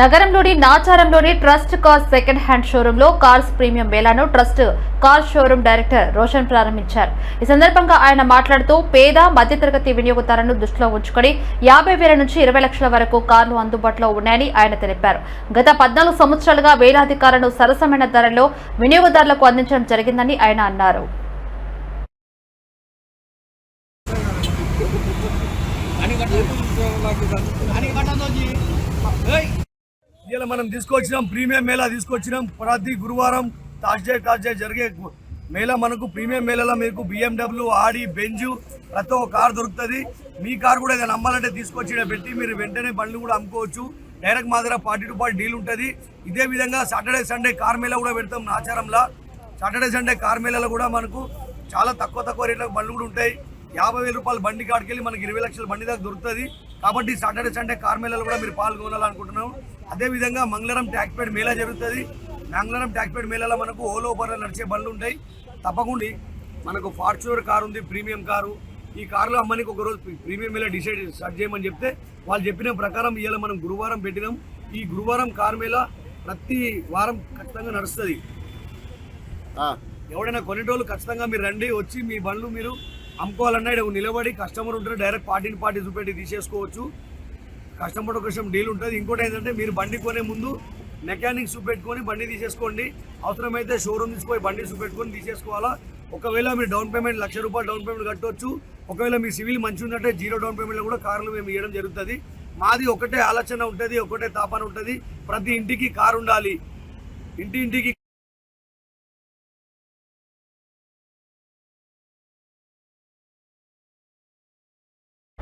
నగరంలోని నాచారంలోని trust cars second hand షోరూంలో cars premium వేలాను trust car showroom director Roshan ప్రారంభించారు. ఈ సందర్భంగా ఆయన మాట్లాడుతూ పేద మధ్యతరగతి వినియోగదారులను దృష్టిలో ఉంచుకొని యాభై వేల నుంచి ఇరవై లక్షల వరకు కార్లు అందుబాటులో ఉన్నాయని ఆయన తెలిపారు. గత పద్నాలుగు సంవత్సరాలుగా వేలాది కార్లను సరసమైన ధరల్లో వినియోగదారులకు అందించడం జరిగిందని ఆయన అన్నారు. ఇలా మనం తీసుకొచ్చినాం ప్రీమియం మేళా తీసుకొచ్చినాం. ప్రతి గురువారం తాజ్డే థర్స్డే జరిగే మేళా మనకు ప్రీమియం మేళాలో మీకు బిఎండబ్ల్యూ ఆడి బెంజు ప్రతి ఒక్క కార్ దొరుకుతుంది. మీ కార్ కూడా ఏదైనా అమ్మాలంటే తీసుకొచ్చి పెట్టి మీరు వెంటనే బండ్లు కూడా అమ్ముకోవచ్చు. డైరెక్ట్ మా దగ్గర పార్టీ టు పార్టీ డీల్ ఉంటుంది. ఇదే విధంగా సాటర్డే సండే కార్ మేళా కూడా పెడతాం నాచారంలో సాటర్డే సండే కార్ మేళాలో కూడా మనకు చాలా తక్కువ తక్కువ రేట్లకు బండ్లు కూడా ఉంటాయి. యాభై వేల రూపాయలు బండి కాడికెళ్ళి మనకి ఇరవై లక్షల బండి దాకా దొరుకుతుంది. కాబట్టి సాటర్డే సండే కార్ మేళాలో కూడా మీరు పాల్గొనాలనుకుంటున్నాం అదేవిధంగా మంగళవారం ట్యాక్పేట్ మేళా జరుగుతుంది. మంగళవారం ట్యాక్పేట్ మేళాలో మనకు ఓలో ఓబర్లో నడిచే బండ్లు ఉంటాయి. తప్పకుండా మనకు ఫార్చునర్ కారు ఉంది ప్రీమియం కారు. ఈ కారులో అమ్మనికి ఒక రోజు ప్రీమియం మేళా డిసైడ్ స్టార్ట్ చేయమని చెప్తే వాళ్ళు చెప్పిన ప్రకారం ఇవాళ మనం గురువారం పెట్టినాం. ఈ గురువారం కార్ మేళా ప్రతి వారం ఖచ్చితంగా నడుస్తుంది. ఎవడైనా కొనేటోళ్ళు ఖచ్చితంగా మీరు రండి వచ్చి మీ బండ్లు మీరు అమ్ముకోవాలన్నా ఇక్కడ నిలబడి కస్టమర్ ఉంటారు డైరెక్ట్ పార్టీని పార్టీ చూపెట్టి తీసేసుకోవచ్చు. కస్టమర్ కోసం డీల్ ఉంటుంది. ఇంకోటి ఏంటంటే మీరు బండి కొనే ముందు మెకానిక్ చూపెట్టుకొని బండి తీసేసుకోండి. అవసరమైతే షోరూమ్ తీసుకొని బండి చూపెట్టుకొని తీసేసుకోవాలా? ఒకవేళ మీరు డౌన్ పేమెంట్ లక్ష రూపాయలు డౌన్ పేమెంట్ కట్టవచ్చు ఒకవేళ మీ సివిల్ మంచి ఉందంటే జీరో డౌన్ పేమెంట్లో కూడా కార్లు మేము ఇవ్వడం జరుగుతుంది. మాది ఒకటే ఆలోచన ఉంటుంది ఒకటే తాపన ఉంటుంది. ప్రతి ఇంటికి కారు ఉండాలి. ఇంటి ఇంటికి